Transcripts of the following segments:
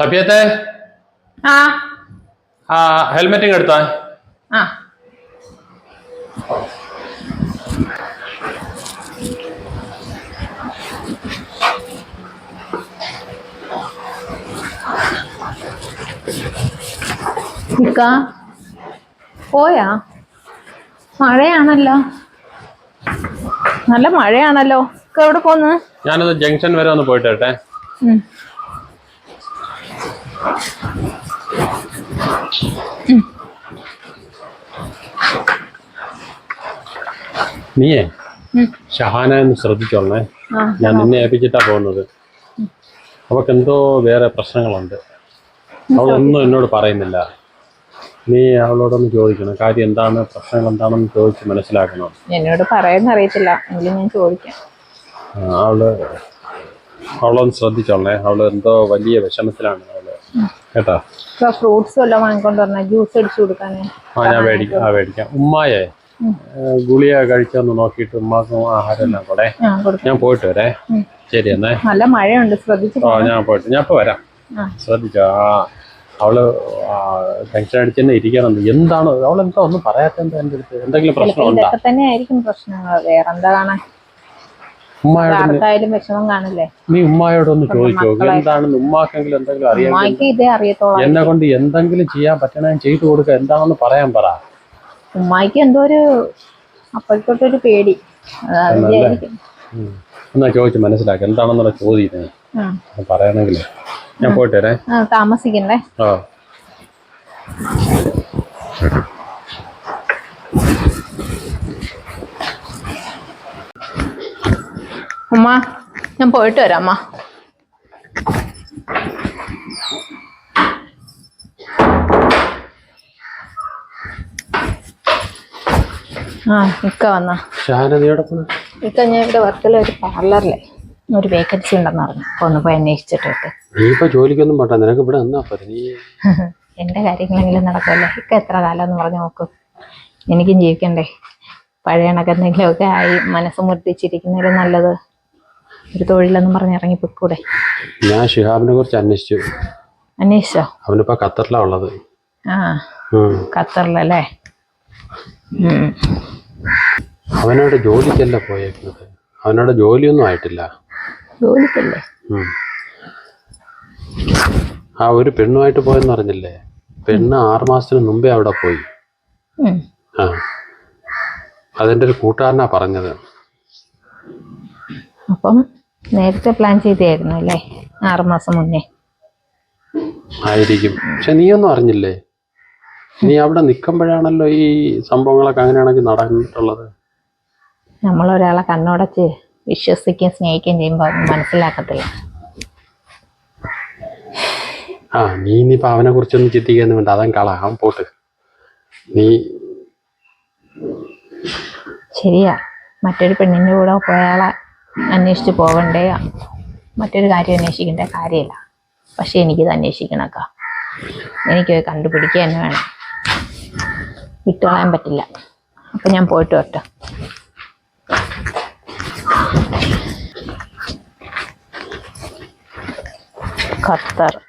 സഭ്യത്തെ ആ. ആ ഹെൽമെറ്റും എടുത്താ. ആ. ഇക്ക പോയാ? മഴയാണല്ലോ. നല്ല മഴയാണല്ലോ. ഇക്ക എവിടെ പോന്ന്? ഞാനത് ജംഗ്ഷൻ വരെ ഒന്ന് പോയിട്ട് വരട്ടെ. നീയേ. ഷഹാന എന്ന് ശ്രദ്ധിച്ചോളണേ. ആ ഞാൻ നിന്നെ ഏൽപ്പിച്ചിട്ടാ പോകുന്നത്. അവൾക്ക് എന്തോ വേറെ പ്രശ്നങ്ങളുണ്ട്. അവളൊന്നും എന്നോട് പറയുന്നില്ല. നീ അവളോടൊന്ന് ചോദിക്കണം. കാര്യം എന്താണ് പ്രശ്നങ്ങൾ എന്താണെന്ന് ചോദിച്ച് മനസ്സിലാക്കണം? എന്നോട് പറയുന്ന അറിയത്തില്ല. എങ്കിലും ഞാൻ ചോദിക്കാം. അവൾ അവളൊന്ന് ശ്രദ്ധിച്ചോളണേ. അവൾ എന്തോ വലിയ വിഷമത്തിലാണ്. കേട്ടോ? ഫ്രൂട്ട്സ് വല്ലതും വാങ്ങിക്കൊണ്ട് വന്ന ജ്യൂസ് അടിച്ചു കൊടുക്കാനേ. ആ ഞാൻ മേടിക്കാം ആ മേടിക്കാം. ഉമ്മായെ ഗുളിയ ഗുളിക കഴിച്ചൊന്ന് നോക്കിയിട്ട് ഉമ്മാക്കും ആഹാരം എല്ലാം കൂടെ ഞാൻ പോയിട്ട് വരേ. ശരി എന്നേ. നല്ല മഴയുണ്ട് ശ്രദ്ധിച്ചോ ആ ഞാൻ പോയിട്ട് ഞാൻ ഇപ്പൊ വരാം. ശ്രദ്ധിച്ചോ? ആ അവൾ ടെൻഷൻ അടിച്ച് തന്നെ ഇരിക്കണം എന്താണ് അവളെന്താ ഒന്നും പറയാത്ത എന്റെ അടുത്ത്? എന്തെങ്കിലും പ്രശ്നമുണ്ടോ? തന്നെയായിരിക്കും പ്രശ്നങ്ങൾ. വേറെന്താ കാണാൻ? ആർക്കായാലും വിഷമം കാണില്ലേ? നീ ഉമ്മായോടൊന്ന് ചോദിച്ചോ എന്താണ് എന്താണെന്ന് ഉമ്മാക്കെങ്കിലും എന്തെങ്കിലും അറിയാം ഉമ്മായിക്ക് ഇതേ അറിയത്തോളാം എന്നെ കൊണ്ട് എന്തെങ്കിലും ചെയ്യാൻ പറ്റണേ ചെയ്തു കൊടുക്കുക. എന്താണെന്ന് പറയാൻ പറ. ഉമ്മായിക്ക് എന്തോ ഒരു അപ്പോഴത്തോട്ടൊരു പേടി. അത് ഉം. എന്നാ ചോദിച്ച് മനസ്സിലാക്കി. എന്താണെന്നുള്ള ചോദ്യം ആ. പറയണമെങ്കിൽ ഞാൻ പോയിട്ട് വരേ. ആ താമസിക്കണ്ടേ? ആ. ഉമ്മ ഞാൻ പോയിട്ട് വരാം അമ്മ. ആ ഇക്ക വന്ന. ഇക്ക ഞാൻ ഇവിടെ വർക്കിലെ ഒരു പാർലറിലെ. ഒരു വേക്കൻസി ഉണ്ടെന്ന് പറഞ്ഞു. അപ്പൊ ഒന്ന് പോയി അന്വേഷിച്ചിട്ട് നീ ഇപ്പൊ ജോലിക്കൊന്നും പോട്ടെ നിനക്ക് ഇവിടെ എന്നാ നീ എന്റെ കാര്യങ്ങളെങ്കിലും നടക്കല്ലേ ഇക്ക എത്ര കാലം എന്ന് പറഞ്ഞു നോക്കൂ. എനിക്കും ജീവിക്കണ്ടേ. പഴയ കണക്കെന്തെങ്കിലുമൊക്കെ ആയി മനസ്സ് മുട്ടിച്ചിരിക്കുന്നതിലും നല്ലത്. ഒരു തൊഴിലെന്നും പറഞ്ഞ് ഇറങ്ങി പൊക്കൂടെ ഞാൻ ഷിഹാബിനെ കുറിച്ച് അന്വേഷിച്ചു. അന്വേഷിച്ചോ? അവനിപ്പോ ഖത്തറിലാ ഉള്ളത്. ആ. ഖത്തറിലല്ലേ? അവനോട് ജോലിക്കല്ല പോയേക്കുന്നത്. അവനോട് ജോലിയൊന്നും ആയിട്ടില്ല. ജോലിക്കല്ലേ? ആ ഒരു പെണ്ണുമായിട്ട് പോയെന്ന് പറഞ്ഞില്ലേ? പെണ്ണ് ആറ് മാസത്തിന് മുമ്പേ അവിടെ പോയി. ആ. അതെന്റെ ഒരു കൂട്ടുകാരനാ പറഞ്ഞത്. അപ്പം നേരത്തെ പ്ലാൻ ചെയ്തായിരുന്നു അല്ലേ? ആറുമാസം മുന്നേ. ആയിരിക്കും. പക്ഷെ നീ ഒന്നും അറിഞ്ഞില്ലേ? നീ അവിടെ നിൽക്കുമ്പോഴാണല്ലോ ഈ സംഭവങ്ങളൊക്കെ അങ്ങനെയാണെങ്കിൽ നടന്നിട്ടുള്ളത്. നമ്മൾ ഒരാളെ കണ്ണുടച്ച് വിശ്വസിക്കുകയും സ്നേഹിക്കുകയും ചെയ്യുമ്പോൾ അത് മനസ്സിലാക്കത്തില്ല. ആ നീ ഇനിയിപ്പോ അവനെ കുറിച്ചൊന്നും ചിന്തിക്കുന്നു വേണ്ട. അതൻ കള. അവൻ പോട്ട്. നീ ശരിയാ. മറ്റൊരു പെണ്ണിന്റെ കൂടെ പോയാളെ അന്വേഷിച്ച് പോകണ്ടേ മറ്റൊരു കാര്യം അന്വേഷിക്കേണ്ട കാര്യമില്ല. പക്ഷെ എനിക്കിത് അന്വേഷിക്കണക്ക. എനിക്ക് കണ്ടുപിടിക്കുക തന്നെ വേണം. വിട്ടുകളയാൻ പറ്റില്ല. അപ്പം ഞാൻ പോയിട്ട് വരട്ടെ. ഖത്തർ.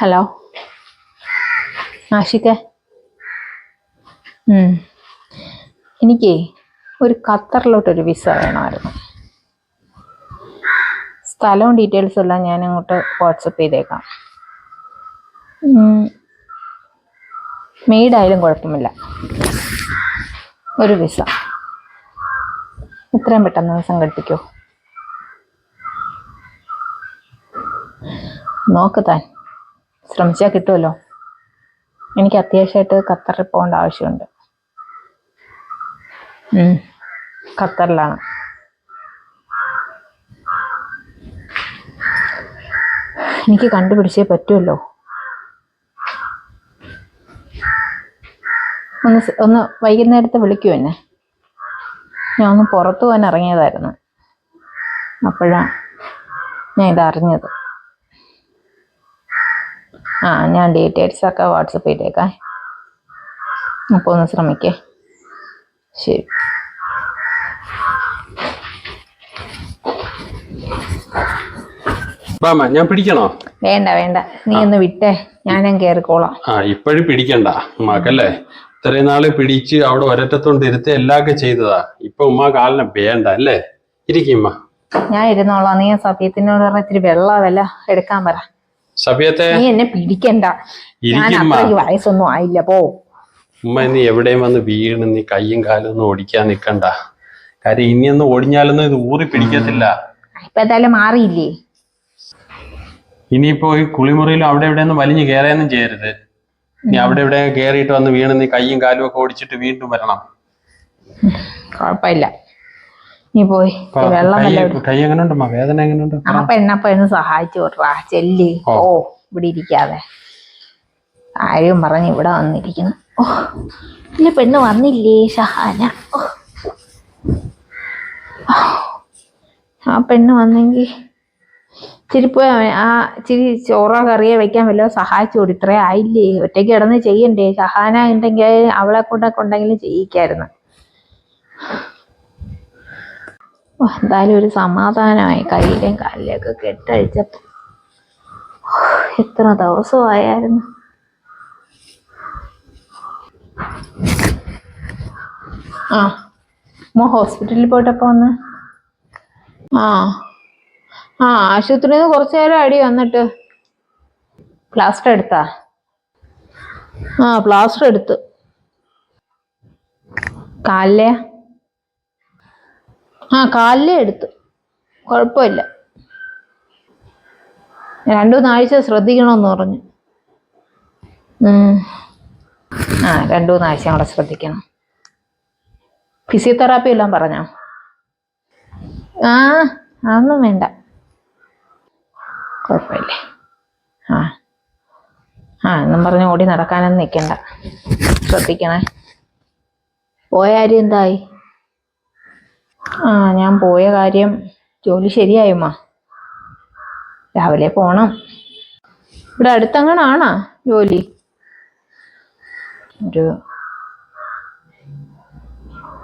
ഹലോ. ആഷിക്ക. എനിക്കേ ഒരു ഖത്തറിലോട്ടൊരു വിസ വേണമായിരുന്നു. സ്ഥലവും ഡീറ്റെയിൽസും എല്ലാം ഞാൻ അങ്ങോട്ട് വാട്സപ്പ് ചെയ്തേക്കാം. മെയ്ഡായാലും കുഴപ്പമില്ല. ഒരു വിസ. എത്രയും പെട്ടെന്ന് സംഘടിപ്പിക്കൂ. നോക്ക് താൻ. ശ്രമിച്ചാൽ കിട്ടുമല്ലോ എനിക്ക് അത്യാവശ്യമായിട്ട് ഖത്തറിൽ പോകേണ്ട ആവശ്യമുണ്ട്. ഖത്തറിലാണ്. എനിക്ക് കണ്ടുപിടിച്ചേ പറ്റുമല്ലോ ഒന്ന് ഒന്ന് വൈകുന്നേരത്തെ വിളിക്കൂ എന്നെ? ഞാൻ ഒന്ന് പുറത്തു പോകാൻ ഇറങ്ങിയതായിരുന്നു. അപ്പോഴാണ് ഞാൻ ഇതറിഞ്ഞത്. ആ ഞാൻ ഡീറ്റെയിൽസ് ഒക്കെ വാട്സപ്പ് ചെയ്തേക്കാം. അപ്പോൾ ഒന്ന് ശ്രമിക്കേ. ശരി. ബാമ ഞാൻ പിടിക്കണോ? വേണ്ട വേണ്ട. നീ ഒന്ന് വിട്ടേ. ഞാനും കേറിക്കോളാം. ആ ഇപ്പോഴും പിടിക്കണ്ട ഉമ്മാക്കല്ലേ? ഇത്രയും നാൾ പിടിച്ച് അവിടെ ഒരറ്റത്തോണ്ട് ഇരുത്തി എല്ലാമൊക്കെ ചെയ്തതാ. ഇപ്പൊ ഉമ്മ കാലിനെ വേണ്ട അല്ലേ? ഇരിക്കുമ്മ ഞാൻ ഇരുന്നോളാം. നീ സത്യത്തിനോട് ഇത്തിരി വെള്ളമല്ല എടുക്കാൻ പറ. സഭയത്തെ നീ എന്നെ പിടിക്കണ്ട. ഞാൻ വയസ്സൊന്നും ആയില്ല പോ. ഉമ്മ നീ എവിടെയും വന്ന് വീണ് നീ കയ്യും കാലും ഒന്നും ഓടിക്കാൻ നിക്കണ്ട. കാര്യം ഇനിയൊന്നും ഓടിഞ്ഞാലൊന്നും ഇത് ഊറി പിടിക്കത്തില്ല. ഇപ്പൊ മാറിയില്ലേ? ഇനിയിപ്പോ ഈ കുളിമുറിയിലും അവിടെ എവിടെയൊന്നും വലിഞ്ഞു കയറിയൊന്നും ചെയ്യരുത്. നീ അവിടെ എവിടെ കയറിയിട്ട് വന്ന് വീണ് നീ കയ്യും കാലും ഒക്കെ ഓടിച്ചിട്ട് വീണ്ടും വരണം. കുഴപ്പമില്ല. നീ പോയി. വെള്ളം കൈ എങ്ങനെയുണ്ടമ്മ? വേദന എങ്ങനെയുണ്ട്? ആ പെണ്ണപ്പ സഹായിച്ചു വിട്രാ ചെല്ലി. ഓ. ഇവിടെ ഇരിക്കാതെ. ആരും പറഞ്ഞ് ഇവിടെ വന്നിരിക്കുന്നു. ഓ ഇല്ല പെണ്ണ് വന്നില്ലേ ഷഹാന? ഓ. ആ പെണ്ണ് വന്നെങ്കിൽ ചിരിപ്പോ ആ ചിരി ചോറോ കറിയോ വെക്കാൻ വല്ല സഹായിച്ചു കൊടു ഇത്രേ ആയില്ലേ. ഒറ്റയ്ക്ക് കിടന്ന് ചെയ്യണ്ടേ. ഷഹാന ഉണ്ടെങ്കിൽ അവളെ കൊണ്ടൊക്കെ ഉണ്ടെങ്കിലും ചെയ്യിക്കായിരുന്നു. എന്തായാലും ഒരു സമാധാനമായി കയ്യിലേയും കാലിലേക്കും കെട്ടഴിച്ചപ്പോൾ എത്ര ദിവസമായായിരുന്നു. ആ മോ ഹോസ്പിറ്റലിൽ പോയിട്ടപ്പോ വന്ന്? ആ ആ ആശുപത്രിയിൽ നിന്ന് കുറച്ചു നേരം അടി വന്നിട്ട് പ്ലാസ്റ്റർ എടുത്താ? ആ പ്ലാസ്റ്റർ എടുത്ത്. കാലിലെയാ ആ കാലിലേ എടുത്ത്. കുഴപ്പമില്ല. രണ്ടു മൂന്നാഴ്ച ശ്രദ്ധിക്കണമെന്ന് പറഞ്ഞു. ആ രണ്ടു മൂന്നാഴ്ച കൂടെ ശ്രദ്ധിക്കണം. ഫിസിയോതെറാപ്പി എല്ലാം പറഞ്ഞോ? ആ അതൊന്നും വേണ്ട. കുഴപ്പമില്ലേ. ആ. ആ എന്നും പറഞ്ഞ് ഓടി നടക്കാനൊന്നും നിൽക്കണ്ട. ശ്രദ്ധിക്കണേ. പോയ എന്തായി? ആ ഞാൻ പോയ കാര്യം ജോലി ശരിയായുമ്മ രാവിലെ പോണം. ഇവിടെ അടുത്തങ്ങനാണോ ജോലി? ഒരു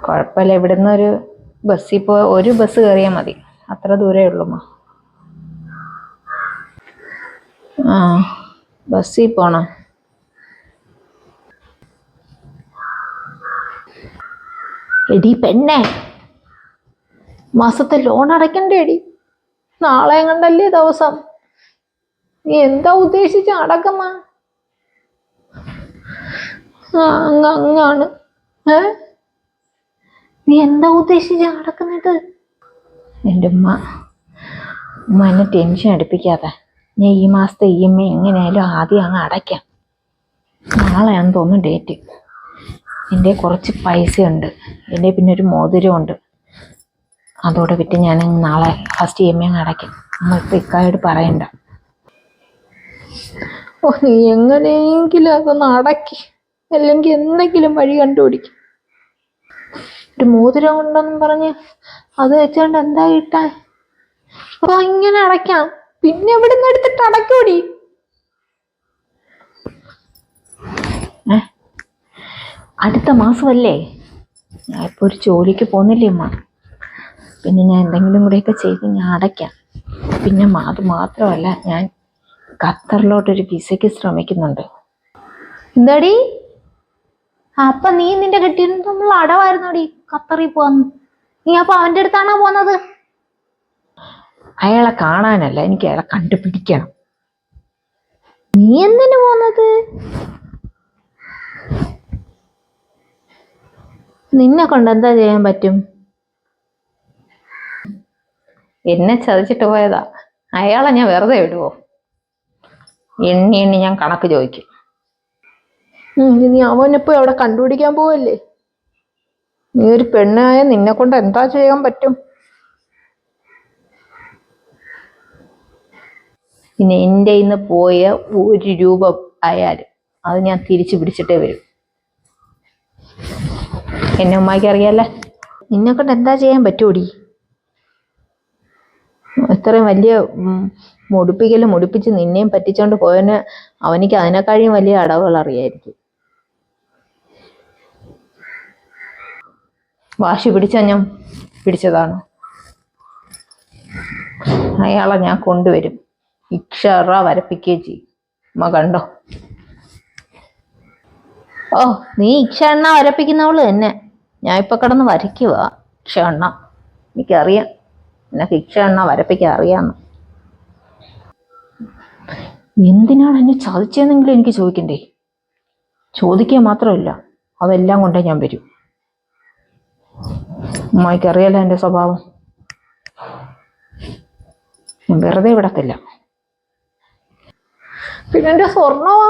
കുഴപ്പമില്ല. ഇവിടുന്ന് ഒരു ബസ്സിൽ പോ ഒരു ബസ് കയറിയാൽ മതി. അത്ര ദൂരേ ഉള്ളൂ ആ ബസ്സിൽ പോണം. എടി പെണ്ണേ. മാസത്തെ ലോൺ അടയ്ക്കണ്ടേ എടി നാളെ കണ്ടല്ലേ ദിവസം. നീ എന്താ ഉദ്ദേശിച്ച അടക്കമ്മ? ആ അങ്ങ് അങ്ങാണ്. ഏ? നീ എന്താ ഉദ്ദേശിച്ച അടക്കുന്നത്? എന്റെ ഉമ്മ ഉമ്മ എന്നെ ടെൻഷൻ അടുപ്പിക്കാതെ ഞാൻ ഈ മാസത്തെ ഇ എം ഐ എങ്ങനെയായാലും ആദ്യം അങ്ങ് അടയ്ക്കാം. നാളെയാണെന്ന് തോന്നുന്നു ഡേറ്റ് എന്റെ കുറച്ച് പൈസയുണ്ട്. എന്റെ പിന്നെ ഒരു മോതിരമുണ്ട്. അതോടെ വിറ്റ് ഞാൻ നാളെ ഫസ്റ്റ് ഇ എം ഐ അടയ്ക്കും എന്നിട്ട് ഇക്കായോട് പറയണ്ട. ഓ നീ എങ്ങനെയെങ്കിലും അതൊന്ന് അടക്കി. അല്ലെങ്കിൽ എന്തെങ്കിലും വഴി കണ്ടുപിടിക്കും. ഒരു മോതിരം കൊണ്ടെന്ന് പറഞ്ഞ് അത് വെച്ചോണ്ട് എന്താ കിട്ടാൻ അപ്പൊ ഇങ്ങനെ അടയ്ക്കാം. പിന്നെ എവിടെ നിന്ന് എടുത്തിട്ട് അടക്കൂടി അടുത്ത മാസമല്ലേ? ഞാൻ ഇപ്പൊ ഒരു ജോലിക്ക് പോകുന്നില്ലേ അമ്മ പിന്നെ ഞാൻ എന്തെങ്കിലും കൂടെയൊക്കെ ചെയ്ത് ഞാൻ അടയ്ക്കാം. പിന്നെ അത് മാത്രമല്ല ഞാൻ ഖത്തറിലോട്ടൊരു വിസയ്ക്ക് ശ്രമിക്കുന്നുണ്ട്. എന്താടി? അപ്പൊ നീ നിന്റെ കെട്ടിയിരുന്നു നമ്മൾ അടവായിരുന്നോടി ഖത്തറിൽ പോവാന്ന് നീ അപ്പൊ അവന്റെ അടുത്താണോ പോന്നത്? അയാളെ കാണാനല്ല എനിക്ക് അയാളെ കണ്ടുപിടിക്കണം. നീ എന്തിനു പോന്നത്? നിന്നെ കൊണ്ട് എന്താ ചെയ്യാൻ പറ്റും? എന്നെ ചതിച്ചിട്ട് പോയതാ. അയാളെ ഞാൻ വെറുതെ വിടുവോ? എണ്ണി എണ്ണി ഞാൻ കണക്ക് ചോദിക്കും. നീ അവനിപ്പോ അവിടെ കണ്ടുപിടിക്കാൻ പോവല്ലേ? നീ ഒരു പെണ്ണായ നിന്നെ കൊണ്ട് എന്താ ചെയ്യാൻ പറ്റും? പിന്നെ എന്റെ ഇന്ന് പോയ ഒരു രൂപ ആയാലും അത് ഞാൻ തിരിച്ചു പിടിച്ചിട്ടേ വരും. എന്നെ ഉമ്മാക്കി അറിയാല്ലേ നിന്നെ കൊണ്ട് എന്താ ചെയ്യാൻ പറ്റൂടി? ഇത്രയും വലിയ മുടിപ്പിക്കൽ മുടിപ്പിച്ച് നിന്നെയും പറ്റിച്ചോണ്ട് പോയവന് അവനിക്ക് അതിനെക്കാളും വലിയ അടവുകൾ അറിയായിരിക്കും വാശി പിടിച്ച ഞാൻ പിടിച്ചതാണ്. അയാളെ ഞാൻ കൊണ്ടുവരും. ഇക്ഷറ വരപ്പിക്കുകയും ചെയ്യും. അമ്മ കണ്ടോ? ഓ നീ ഇക്ഷ എണ്ണ വരപ്പിക്കുന്നവൾ തന്നെ. ഞാൻ ഇപ്പൊ കിടന്ന് വരയ്ക്കുക ഇക്ഷ എണ്ണ. എനിക്കറിയാം. നിനക്ക് ഇക്ഷ എണ്ണ വരപ്പിക്കാൻ അറിയാമെന്ന് എന്തിനാണ് എന്നെ ചതിച്ചതെന്നെങ്കിലും എനിക്ക് ചോദിക്കണ്ടേ? ചോദിക്കുക മാത്രമല്ല അതെല്ലാം കൊണ്ടേ ഞാൻ വരും. അമ്മായിക്കറിയാലോ എന്റെ സ്വഭാവം. വെറുതെ വിടത്തില്ല. പിന്നെ എന്റെ സ്വർണമാ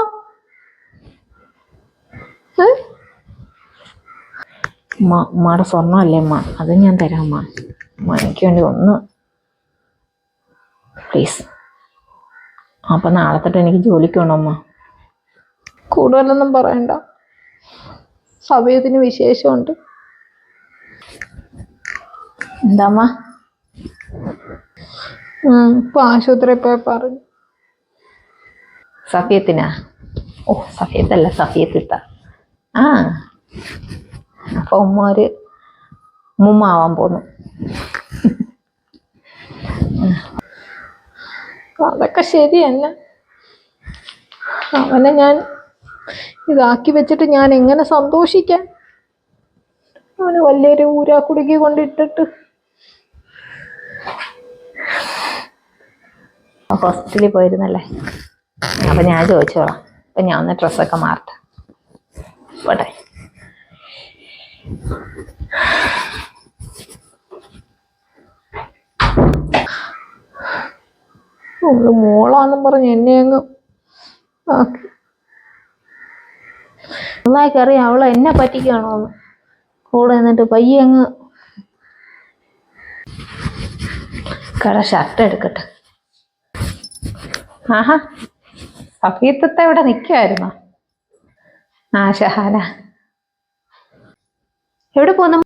മാടെ സ്വർണമല്ലേ അമ്മ അത് ഞാൻ തരാം അമ്മ എനിക്ക് വേണ്ടി ഒന്ന്. പ്ലീസ് അപ്പം നാളെ തൊട്ട് എനിക്ക് ജോലിക്ക് വേണം അമ്മ. കൂടുതലൊന്നും പറയണ്ട. സമയത്തിന് വിശേഷമുണ്ട്. എന്താമ്മ ഇപ്പൊ ആശുപത്രി പോയി പറഞ്ഞു. സഫിയത്തിനാ? ഓ സഫിയത്തല്ല സഫിയത്തിത്ത. ആ. അപ്പൊ ഉമ്മ ഒരു ഉമ്മ ആവാൻ പോന്നു. അതൊക്കെ ശരിയല്ല. അവനെ ഞാൻ ഇതാക്കി വെച്ചിട്ട് ഞാൻ എങ്ങനെ സന്തോഷിക്കാൻ അവന് വലിയൊരു ഊരാക്കുടുക്കി കൊണ്ടിട്ടിട്ട്. ഹോസ്പിറ്റലിൽ പോയിരുന്നല്ലേ? അപ്പം ഞാൻ ചോദിച്ചോളാം. അപ്പം ഞാൻ ഒന്ന് ഡ്രസ്സൊക്കെ മാറട്ടെ. പോട്ടെ. അവൾ മോളാന്നും പറഞ്ഞ് എന്നെ അങ്ങ് ആക്കി. അറിയാം അവളെ എന്നെ പറ്റിക്കാണോ എന്ന് കൂടെ നിന്നിട്ട് പയ്യെ അങ്ങ് കട ഷർട്ട് എടുക്കട്ടെ. ആഹാ സഫീത്തത്തെ ഇവിടെ നിൽക്കുമായിരുന്നോ ആ ഷഹാന. എവിടെ പോന്നു?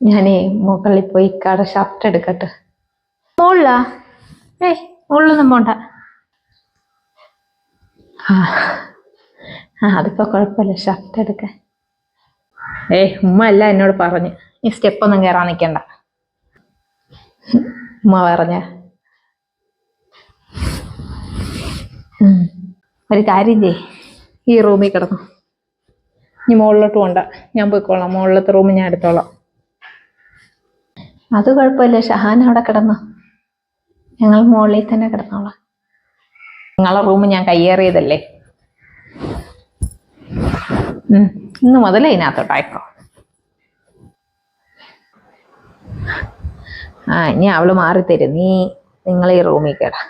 ഞാനേ മുകളിൽ പോയി കട ഷർട്ട് എടുക്കട്ടെ. മോളിലാ? ഏയ്. മുകളിലൊന്നും പോണ്ട ആ അതിപ്പോ കുഴപ്പമില്ല ഷർട്ട് എടുക്കാൻ ഏയ് ഉമ്മ അല്ല എന്നോട് പറഞ്ഞു. ഈ സ്റ്റെപ്പ് ഒന്നും കയറാൻ നിൽക്കണ്ട ഉമ്മ പറഞ്ഞ. ഒരു കാര്യം ചെയ് ഈ റൂമിൽ കിടന്നു. ഇനി മുകളിലോട്ട് പോണ്ട. ഞാൻ പോയിക്കോളാം. മുകളിലത്തെ റൂം ഞാൻ എടുത്തോളാം. അത് കുഴപ്പമില്ല ഷഹാൻ അവിടെ കിടന്നു. ഞങ്ങൾ മുകളിൽ തന്നെ കിടന്നോളാം. നിങ്ങളെ റൂം ഞാൻ കയ്യേറിയതല്ലേ. ഇന്ന് മുതൽ ഇതിനകത്തോട്ടായിക്കോ ആ ഇനി അവൾ മാറി തരും നീ നിങ്ങൾ ഈ റൂമിൽ കേടാ.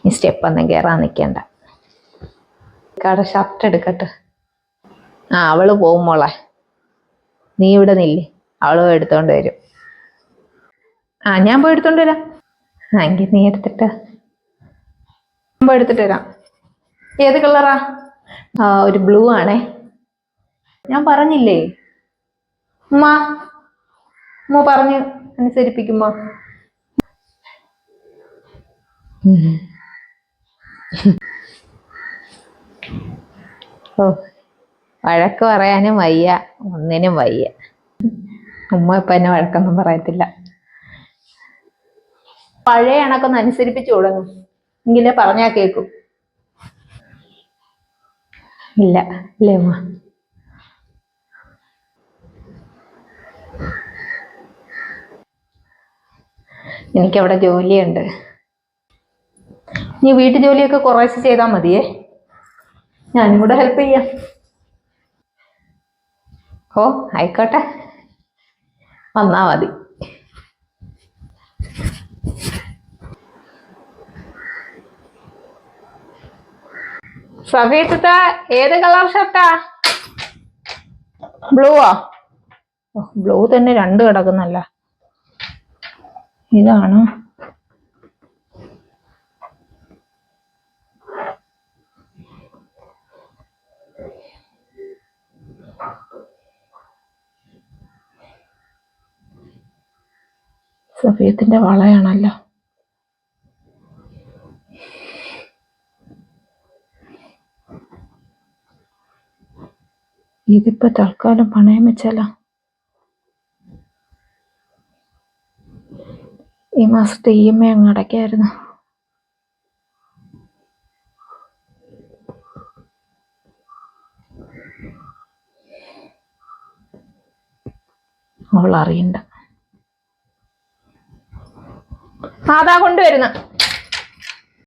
നീ സ്റ്റെപ്പ് ഒന്നും കയറാൻ നിൽക്കണ്ട കട ഷർട്ട് എടുക്കട്ടെ. ആ അവൾ പോകുമ്പോളെ നീ ഇവിടെ നില്ലേ. അവൾ എടുത്തോണ്ട് വരും. ആ ഞാൻ പോയി എടുത്തോണ്ട് വരാം. എങ്കിൽ നീ എടുത്തിട്ട്. എടുത്തിട്ട് വരാം. ഏത് കളറാ? ആ ഒരു ബ്ലൂ ആണേ. ഞാൻ പറഞ്ഞില്ലേ? ഉമ്മ ഉമ്മ പറഞ്ഞു അനുസരിപ്പിക്കുമ്പോ. ഓ വഴക്ക് പറയാനും വയ്യ ഒന്നിനും വയ്യ. ഉമ്മ ഇപ്പൊ എന്നെ വഴക്കൊന്നും പറയത്തില്ല. പഴയ കണക്കൊന്ന് അനുസരിപ്പിച്ചു തുടങ്ങും എങ്കിലേ പറഞ്ഞാ കേക്കും. ഇല്ല അല്ലേ അമ്മ എനിക്കവിടെ ജോലിയുണ്ട്. നീ വീട്ടു ജോലിയൊക്കെ കുറേശ്ശെ ചെയ്താൽ മതിയേ. ഞാനും കൂടെ ഹെൽപ്പ് ചെയ്യാം. ഓ ആയിക്കോട്ടെ. വന്നാ മതി. സഫീത്ത ഏത് കളർ ഷർട്ടാ? ബ്ലൂവാ? ബ്ലൂ തന്നെ രണ്ട് കിടക്കുന്നല്ല. ഇതാണ്. സഫീത്തിന്റെ വളയാണല്ലോ. ഇതിപ്പോ തൽക്കാലം പണയം വെച്ചാലോ. ഈ മാസത്തെ ഇ എം ഐ അങ്ങ് അടയ്ക്കായിരുന്നു. അവൾ അറിയണ്ട അതാ കൊണ്ടുവരുന്നു.